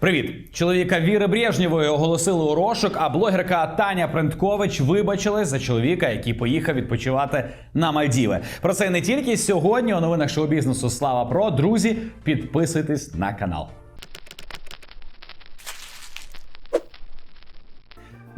Привіт, чоловіка Віри Брежнєвої оголосили у розшук, а блогерка Таня Принткович вибачилась за чоловіка, який поїхав відпочивати на Мальдіви. Про це не тільки сьогодні у новинах шоу-бізнесу Слава Про. Друзі, підписуйтесь на канал.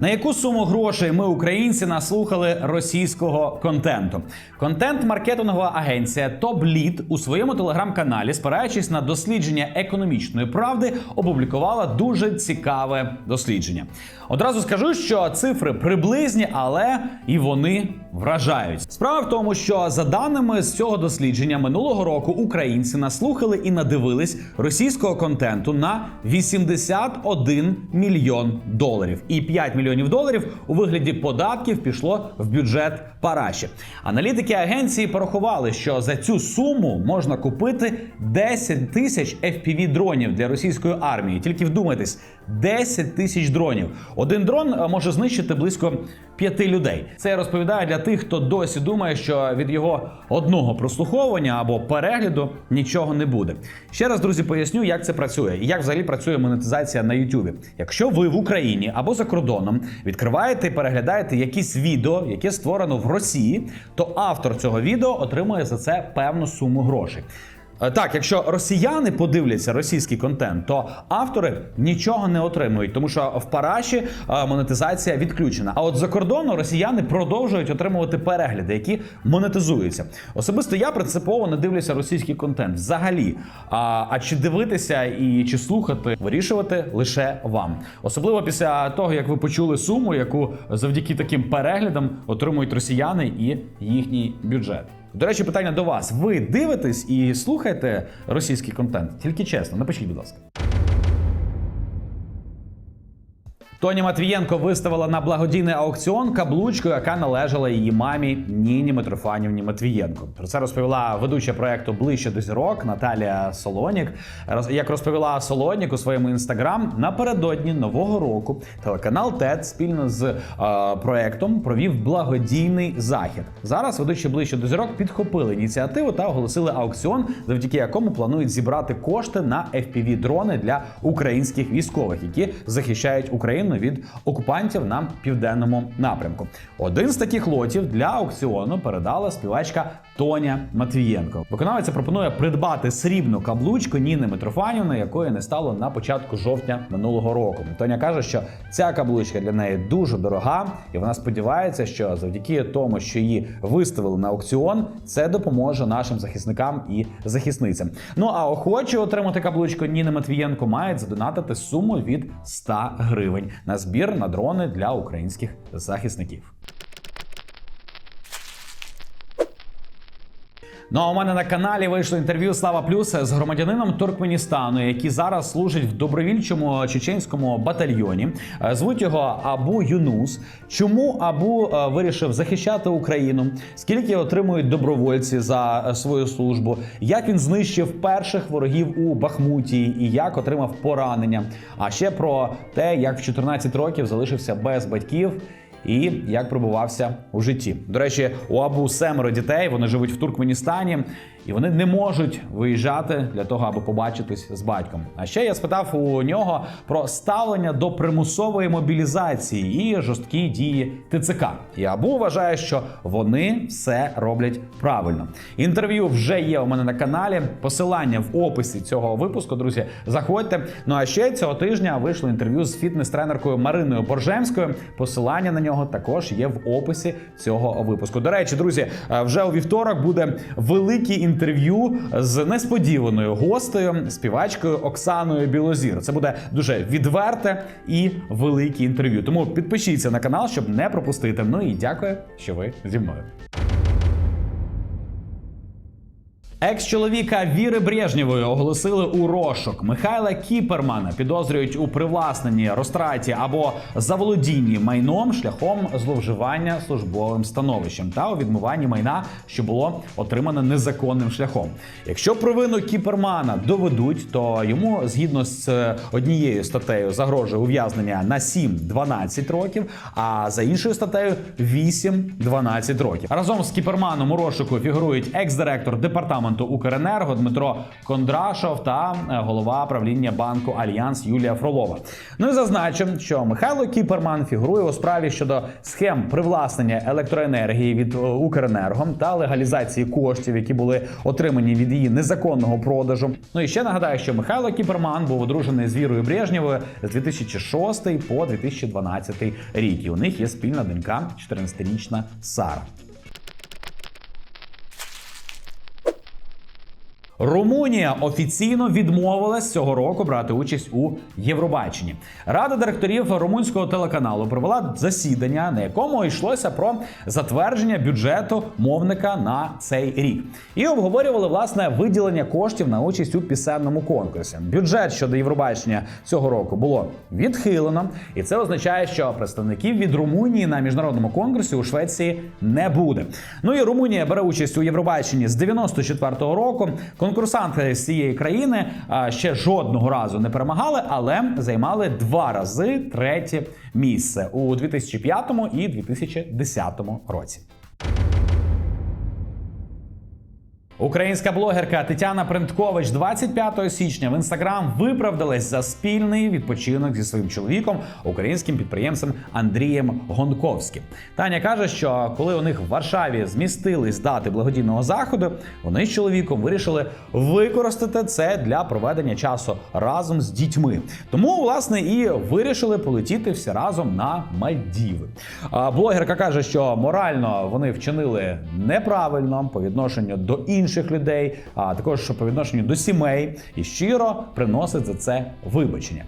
На яку суму грошей ми, українці, наслухали російського контенту? Контент-маркетингова агенція TopLead у своєму телеграм-каналі, спираючись на дослідження економічної правди, опублікувала дуже цікаве дослідження. Одразу скажу, що цифри приблизні, але і вони вражають. Справа в тому, що за даними з цього дослідження минулого року українці наслухали і надивились російського контенту на 81 мільйон доларів. І 5 мільйонів доларів у вигляді податків пішло в бюджет Параші. Аналітики агенції порахували, що за цю суму можна купити 10 тисяч fpv дронів для російської армії. Тільки вдумайтесь, 10 тисяч дронів. Один дрон е, може знищити близько п'яти людей. Це я розповідаю для тих, хто досі думає, що від його одного прослуховування або перегляду нічого не буде. Ще раз, друзі, поясню, як це працює і як взагалі працює монетизація на YouTube. Якщо ви в Україні або за кордоном відкриваєте і переглядаєте якісь відео, яке створено в Росії, то автор цього відео отримує за це певну суму грошей. Е, Так, якщо росіяни подивляться російський контент, то автори нічого не отримують, тому що в параші е, монетизація відключена. А от за кордону росіяни продовжують отримувати перегляди, які монетизуються. Особисто я принципово не дивлюся російський контент взагалі. А, а чи дивитися і чи слухати, вирішувати лише вам. Особливо після того, як ви почули суму, яку завдяки таким переглядам отримують росіяни і їхній бюджет. До речі, питання до вас: ви дивитесь і слухаєте російський контент? Тільки чесно, напишіть, будь ласка. Тоні Матвієнко виставила на благодійний аукціон каблучку, яка належала її мамі Ніні Митрофанівні Матвієнко. Про це розповіла ведуча проекту Ближче до зірок Наталія Солонік. Як розповіла Солонік у своєму інстаграм, напередодні нового року телеканал ТЕД спільно з е, проектом провів благодійний захід. Зараз ведучі ближче до зірок підхопили ініціативу та оголосили аукціон, завдяки якому планують зібрати кошти на fpv дрони для українських військових, які захищають Україну від окупантів на південному напрямку. Один з таких лотів для аукціону передала співачка Тоня Матвієнко. Виконавиця пропонує придбати срібну каблучку Ніни Митрофанівни, якої не стало на початку жовтня минулого року. Тоня каже, що ця каблучка для неї дуже дорога, і вона сподівається, що завдяки тому, що її виставили на аукціон, це допоможе нашим захисникам і захисницям. Ну а охочі отримати каблучку Ніни Матвієнко мають задонатити суму від 100 гривень на збір на дрони для українських захисників. Ну а у мене на каналі вийшло інтерв'ю Слава Плюс з громадянином Туркменістану, який зараз служить в добровільчому чеченському батальйоні. Е, Звуть його Абу Юнус. Чому Абу е, вирішив захищати Україну? Скільки отримують добровольці за е, свою службу? Як він знищив перших ворогів у Бахмуті і як отримав поранення? А ще про те, як в 14 років залишився без батьків і як пробувався у житті. До речі, у Абу семеро дітей, вони живуть в Туркменістані, і вони не можуть виїжджати для того, аби побачитись з батьком. А ще я спитав у нього про ставлення до примусової мобілізації і жорсткі дії ТЦК. І Абу вважає, що вони все роблять правильно. Інтерв'ю вже є у мене на каналі. Посилання в описі цього випуску, друзі. Заходьте. Ну а ще цього тижня вийшло інтерв'ю з фітнес-тренеркою Мариною Боржемською. Посилання на нього також є в описі цього випуску. До речі, друзі, е, вже у вівторок буде велике інтерв'ю з несподіваною гостею, співачкою Оксаною Білозір. Це буде дуже відверте і велике інтерв'ю. Тому підпишіться на канал, щоб не пропустити. Ну і дякую, що ви зі мною. Екс-чоловіка Віри Брежнєвої оголосили у розшук. Михайла Кіпермана підозрюють у привласненні, розтраті або заволодінні майном шляхом зловживання службовим становищем та у відмиванні майна, що було отримане незаконним шляхом. Якщо провину Кіпермана доведуть, то йому згідно з е, однією статтею загрожує ув'язнення на 7-12 років, а за іншою статтею 8-12 років. Разом з Кіперманом у розшуку фігурують екс-директор департаменту департаменту Укренерго Дмитро Кондрашов та е, голова правління банку Альянс Юлія Фролова. Ну і зазначив, що Михайло Кіперман фігурує у справі щодо схем привласнення електроенергії від е, Укренерго та легалізації коштів, які були отримані від її незаконного продажу. Ну і ще нагадаю, що Михайло Кіперман був одружений з Вірою Брежнєвою з 2006 по 2012 рік. І у них є спільна донька, 14-річна Сара. Румунія офіційно відмовилась цього року брати участь у Євробаченні. Рада директорів румунського телеканалу провела засідання, на якому йшлося про затвердження бюджету мовника на цей рік, і обговорювали власне виділення коштів на участь у пісенному конкурсі. Бюджет щодо Євробачення цього року було відхилено, і це означає, що представників від Румунії на міжнародному конкурсі у Швеції не буде. Ну і Румунія бере участь у Євробаченні з 94-го року. Конкурсанти з цієї країни ще жодного разу не перемагали, але займали два рази третє місце у 2005 і 2010 році. Українська блогерка Тетяна Принткович 25 січня в інстаграм виправдалась за спільний відпочинок зі своїм чоловіком, українським підприємцем Андрієм Гонковським. Таня каже, що коли у них в Варшаві змістились дати благодійного заходу, вони з чоловіком вирішили використати це для проведення часу разом з дітьми. Тому, власне, і вирішили полетіти всі разом на Мальдіви. Блогерка каже, що морально вони вчинили неправильно по відношенню до інших людей, а також по відношенню до сімей, і щиро приносить за це вибачення.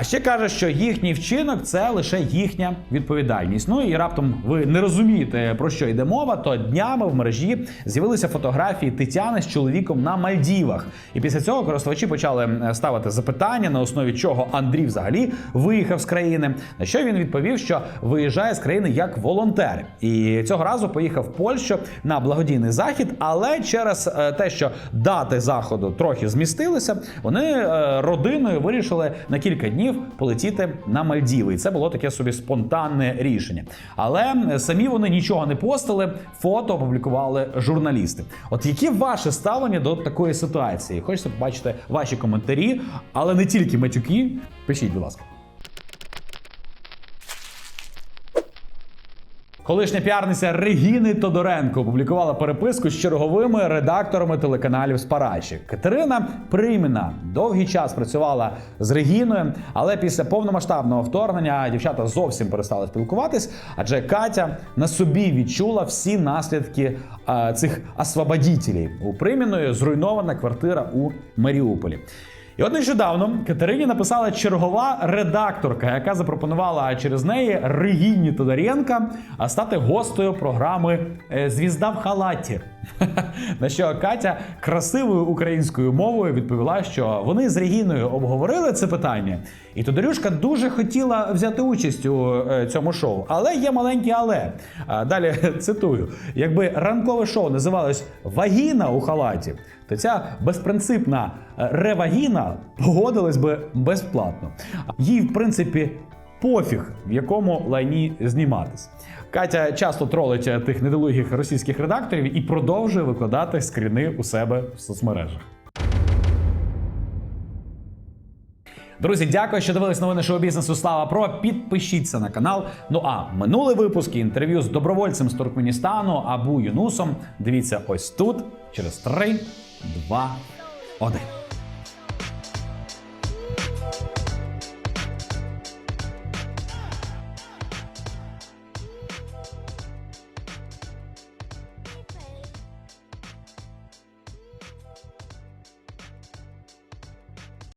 А ще каже, що їхній вчинок це лише їхня відповідальність. Ну і раптом ви не розумієте про що йде мова. То днями в мережі з'явилися фотографії Тетяни з чоловіком на Мальдівах. І після цього користувачі почали е, ставити запитання, на основі чого Андрій взагалі виїхав з країни. На що він відповів, що виїжджає з країни як волонтер, і цього разу поїхав в Польщу на благодійний захід. Але через е, те, що дати заходу трохи змістилися, вони е, родиною вирішили на кілька днів полетіти на Мальдіви. І це було таке собі спонтанне рішення. Але самі вони нічого не постили, фото опублікували журналісти. От які ваше ставлення до такої ситуації? Хочеться побачити ваші коментарі, але не тільки матюки. Пишіть, будь ласка. Колишня піарниця Регіни Тодоренко опублікувала переписку з черговими редакторами телеканалів з Параші. Катерина Приміна довгий час працювала з Регіною, але після повномасштабного вторгнення дівчата зовсім перестали спілкуватись, адже Катя на собі відчула всі наслідки а, цих освободітелів. У Приміної зруйнована квартира у Маріуполі. І от нещодавно Катерині написала чергова редакторка, яка запропонувала через неї Регіні Тодоренка стати гостею програми е, Звізда в халаті. На що Катя красивою українською мовою відповіла, що вони з Регіною обговорили це питання, і Тодорюшка дуже хотіла взяти участь у е, цьому шоу. Але є маленьке але. Далі цитую: якби ранкове шоу називалось Вагіна у халаті, то ця безпринципна е, ревагіна погодилась би безплатно. Їй, в принципі, пофіг, в якому лайні зніматись. Катя часто тролить е, тих недолугих російських редакторів і продовжує викладати скріни у себе в соцмережах. Друзі, дякую, що дивились новини шоу бізнесу. Слава Про. Підпишіться на канал. Ну а минулий випуск інтерв'ю з добровольцем з Туркменістану Абу Юнусом. Дивіться ось тут через 3, 2, 1.